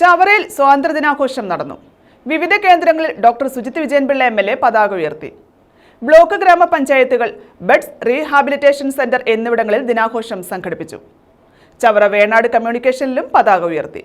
ചവറയിൽ സ്വാതന്ത്ര്യദിനാഘോഷം നടന്നു. വിവിധ കേന്ദ്രങ്ങളിൽ doctor Sujith Vijayan Pillai M L A പതാക ഉയർത്തി. ബ്ലോക്ക് ഗ്രാമപഞ്ചായത്തുകൾ ബെഡ്സ് റീഹാബിലിറ്റേഷൻ സെന്റർ എന്നിവിടങ്ങളിൽ ദിനാഘോഷം സംഘടിപ്പിച്ചു. ചവറ വേണാട് കമ്മ്യൂണിക്കേഷനിലും പതാക ഉയർത്തി.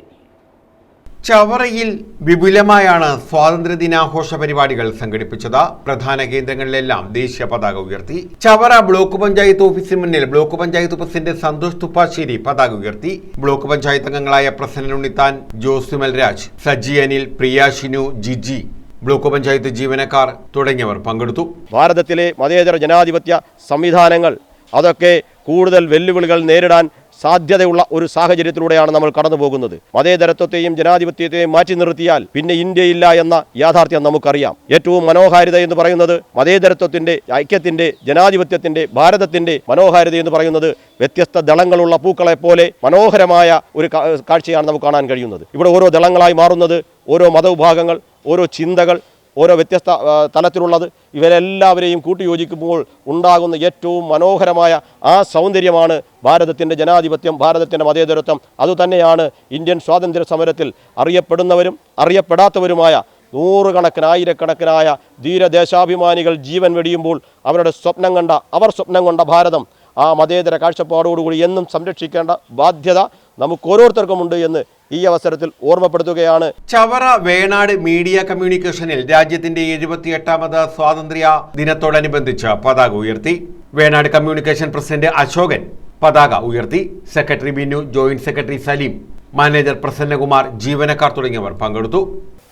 ചവറയിൽ വിപുലമായാണ് സ്വാതന്ത്ര്യദിനാഘോഷ പരിപാടികൾ സംഘടിപ്പിച്ചത്. പ്രധാന കേന്ദ്രങ്ങളിലെല്ലാം ദേശീയ പതാക ഉയർത്തി. ചവറ ബ്ലോക്ക് പഞ്ചായത്ത് ഓഫീസിന് മുന്നിൽ ബ്ലോക്ക് പഞ്ചായത്ത് പ്രസിഡന്റ് സന്തോഷ് തുപ്പാശ്ശേരി പതാക ഉയർത്തി. ബ്ലോക്ക് പഞ്ചായത്ത് അംഗങ്ങളായ പ്രസന്നൻ ഉണ്ണിത്താൻ ജോസുമൽ രാജ് സജി അനിൽ പ്രിയ ഷിനു ജിജി ബ്ലോക്ക് പഞ്ചായത്ത് ജീവനക്കാർ തുടങ്ങിയവർ പങ്കെടുത്തു. ഭാരതത്തിലെ മതേതര ജനാധിപത്യ സംവിധാനങ്ങൾ അതൊക്കെ കൂടുതൽ വെല്ലുവിളികൾ നേരിടാൻ സാധ്യതയുള്ള ഒരു സാഹചര്യത്തിലൂടെയാണ് നമ്മൾ കടന്നു പോകുന്നത് മതേതരത്വത്തെയും ജനാധിപത്യത്തെയും മാറ്റി നിർത്തിയാൽ പിന്നെ ഇന്ത്യയില്ല എന്ന യാഥാർത്ഥ്യം നമുക്കറിയാം. ഏറ്റവും മനോഹാരിത എന്ന് പറയുന്നത് മതേതരത്വത്തിന്റെ ഐക്യത്തിന്റെ ജനാധിപത്യത്തിന്റെ ഭാരതത്തിന്റെ മനോഹാരിത എന്ന് പറയുന്നത് വ്യത്യസ്ത ദളങ്ങളുള്ള പൂക്കളെ പോലെ മനോഹരമായ ഒരു കാഴ്ചയാണ് നമുക്ക് കാണാൻ കഴിയുന്നത്. ഇവിടെ ഓരോ ദളങ്ങളായി മാറുന്നത് ഓരോ മതവിഭാഗങ്ങൾ ഓരോ ചിന്തകൾ ഓരോ വ്യത്യസ്ത തലത്തിലുള്ളത്. ഇവരെല്ലാവരെയും കൂട്ടിയോജിക്കുമ്പോൾ ഉണ്ടാകുന്ന ഏറ്റവും മനോഹരമായ ആ സൗന്ദര്യമാണ് ഭാരതത്തിന്റെ ജനാധിപത്യം ഭാരതത്തിന്റെ മതേതരത്വം. അതുതന്നെയാണ് ഇന്ത്യൻ സ്വാതന്ത്ര്യ സമരത്തിൽ അറിയപ്പെടുന്നവരും അറിയപ്പെടാത്തവരുമായ നൂറുകണക്കിന് ആയിരക്കണക്കിനായ ധീരദേശാഭിമാനികൾ ജീവൻ വെടിയുമ്പോൾ അവരുടെ സ്വപ്നം കണ്ട അവർ സ്വപ്നം കൊണ്ട ഭാരതം ആ മതേതര കാഴ്ചപ്പാടോടുകൂടി എന്നും സംരക്ഷിക്കേണ്ട ബാധ്യത നമുക്ക് ഓരോരുത്തർക്കുമുണ്ട് എന്ന് ഈ അവസരത്തിൽ ഓർമ്മപ്പെടുത്തുകയാണ്. ചവറ വേണാട് മീഡിയ കമ്മ്യൂണിക്കേഷനിൽ രാജ്യത്തിന്റെ എഴുപത്തിയെട്ടാമത് സ്വാതന്ത്ര്യ ദിനത്തോടനുബന്ധിച്ച് പതാക ഉയർത്തി. വേണാട് കമ്മ്യൂണിക്കേഷൻ പ്രസിഡന്റ് അശോകൻ പതാക ഉയർത്തി. Secretary Binu joint secretary Saleem manager Prasannakumar ജീവനക്കാർ തുടങ്ങിയവർ പങ്കെടുത്തു.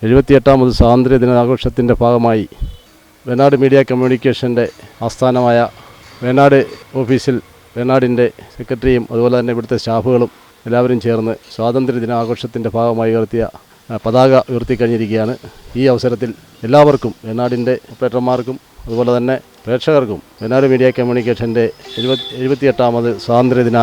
എഴുപത്തിയെട്ടാമത് സ്വാതന്ത്ര്യ ദിനാഘോഷത്തിന്റെ ഭാഗമായി വേണാട് മീഡിയ കമ്മ്യൂണിക്കേഷന്റെ ആസ്ഥാനമായ വേണാട് ഓഫീസിൽ വേണാടിന്റെ സെക്രട്ടറിയും അതുപോലെ തന്നെ ഇവിടുത്തെ സ്റ്റാഫുകളും എല്ലാവരും ചേർന്ന് സ്വാതന്ത്ര്യ ദിനാഘോഷത്തിന്റെ ഭാഗമായി ഉയർത്തിയ പതാക ഉയർത്തിക്കഴിഞ്ഞിരിക്കുകയാണ് ഈ അവസരത്തിൽ എല്ലാവർക്കും വേനാടിന്റെ ഓപ്പറേറ്റർമാർക്കും അതുപോലെ തന്നെ പ്രേക്ഷകർക്കും വേനാട് മീഡിയ കമ്മ്യൂണിക്കേഷന്റെ എഴുപത്തി എഴുപത്തിയെട്ടാമത് സ്വാതന്ത്ര്യദിന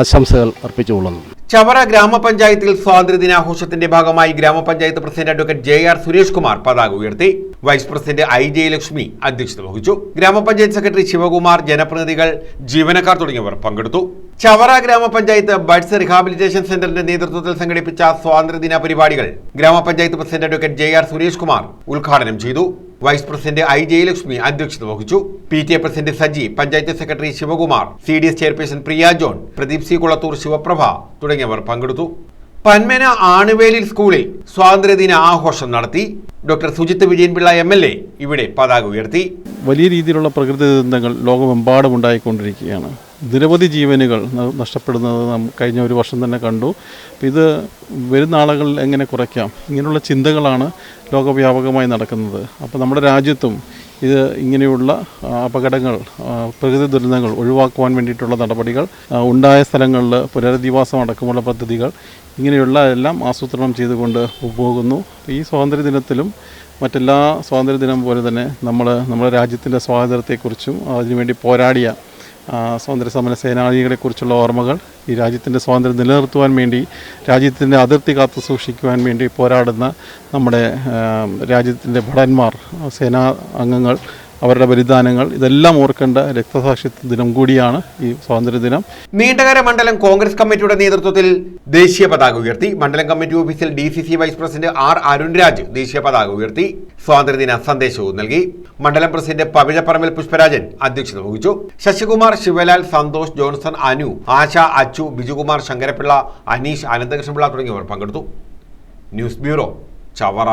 ആശംസകൾ അർപ്പിച്ചുകൊള്ളുന്നു. ചവറ ഗ്രാമപഞ്ചായത്തിൽ സ്വാതന്ത്ര്യ ദിനാഘോഷത്തിന്റെ ഭാഗമായി ഗ്രാമപഞ്ചായത്ത് president advocate J R Suresh Kumar പതാക ഉയർത്തി. വൈസ് പ്രസിഡന്റ് ഐ ജയലക്ഷ്മി അധ്യക്ഷത വഹിച്ചു. ഗ്രാമപഞ്ചായത്ത് സെക്രട്ടറി ശിവകുമാർ ജനപ്രതിനിധികൾ ജീവനക്കാർ തുടങ്ങിയവർ പങ്കെടുത്തു. ചവറ ഗ്രാമപഞ്ചായത്ത് ബഡ്സ് റിഹാബിലിറ്റേഷൻ സെന്ററിന്റെ നേതൃത്വത്തിൽ സംഘടിപ്പിച്ച സ്വാതന്ത്ര്യദിന പരിപാടികൾ ഗ്രാമപഞ്ചായത്ത് president advocate J R Suresh Kumar ഉദ്ഘാടനം ചെയ്തു. വൈസ് പ്രസിഡന്റ് ഐ ജയലക്ഷ്മി അധ്യക്ഷത വഹിച്ചു. P T A president Saji panchayat secretary Sivakumar C D S chairperson Priya John Pradeep C Kulathoor Sivaprabha തുടങ്ങിയവർ പങ്കെടുത്തു. പന്മന ആണുവേലിൽ സ്കൂളിൽ സ്വാതന്ത്ര്യദിന ആഘോഷം നടത്തി. Doctor Sujith Vijayanpillai M L A ഇവിടെ പതാക ഉയർത്തി. വലിയ രീതിയിലുള്ള പ്രകൃതി ദുരന്തങ്ങൾ ലോകമെമ്പാടും ഉണ്ടായിക്കൊണ്ടിരിക്കുകയാണ്. നിരവധി ജീവനുകൾ നഷ്ടപ്പെടുന്നത് നാം കഴിഞ്ഞ ഒരു വർഷം തന്നെ കണ്ടു. ഇത് വരുന്ന ആളുകളിൽ എങ്ങനെ കുറയ്ക്കാം? ഇങ്ങനെയുള്ള ചിന്തകളാണ് ലോകവ്യാപകമായി നടക്കുന്നത്. അപ്പോൾ നമ്മുടെ രാജ്യത്തും ഇത് ഇങ്ങനെയുള്ള അപകടങ്ങൾ പ്രകൃതി ദുരന്തങ്ങൾ ഒഴിവാക്കുവാൻ വേണ്ടിയിട്ടുള്ള നടപടികൾ ഉണ്ടായ സ്ഥലങ്ങളിൽ പുനരധിവാസം അടക്കമുള്ള പദ്ധതികൾ ഇങ്ങനെയുള്ള എല്ലാം ആസൂത്രണം ചെയ്തുകൊണ്ട് പോകുന്നു. ഈ സ്വാതന്ത്ര്യ ദിനത്തിലും മറ്റെല്ലാ സ്വാതന്ത്ര്യ ദിനം പോലെ തന്നെ നമ്മൾ നമ്മുടെ രാജ്യത്തിന്റെ സ്വാതന്ത്ര്യത്തെക്കുറിച്ചും അതിനുവേണ്ടി പോരാടിയ സ്വാതന്ത്ര്യ സമര സേനാനികളെക്കുറിച്ചുള്ള ഓർമ്മകൾ ഈ രാജ്യത്തിന്റെ സ്വാതന്ത്ര്യം നിലനിർത്തുവാൻ വേണ്ടി രാജ്യത്തിന്റെ അതിർത്തി കാത്തു സൂക്ഷിക്കുവാൻ വേണ്ടി പോരാടുന്ന നമ്മുടെ രാജ്യത്തിന്റെ ഭടന്മാർ സേനാ അംഗങ്ങൾ അവരുടെ ബലിദാനങ്ങൾ ഇതെല്ലാം ഓർക്കേണ്ട രക്തസാക്ഷിത്വ ദിനം കൂടിയാണ് ഈ സ്വാതന്ത്ര്യ ദിനം. നീണ്ടകര മണ്ഡലം കോൺഗ്രസ് കമ്മിറ്റിയുടെ നേതൃത്വത്തിൽ ദേശീയ പതാക ഉയർത്തി. മണ്ഡലം കമ്മിറ്റി ഓഫീസിൽ D C C vice president R Arunraj ദേശീയ പതാക ഉയർത്തി. സ്വാതന്ത്ര്യദിന സന്ദേശവും നൽകി. മണ്ഡലം പ്രസിഡന്റ് പവിഴപ്പറമ്പിൽ പുഷ്പരാജൻ അധ്യക്ഷത വഹിച്ചു. ശശികുമാർ ശിവലാൽ സന്തോഷ് ജോൺസൺ അനു ആശ അച്ചു ബിജുകുമാർ ശങ്കരപിള്ള അനീഷ് അനന്തകൃഷ്ണപിള്ള തുടങ്ങിയവർ പങ്കെടുത്തു. News bureau Chavara.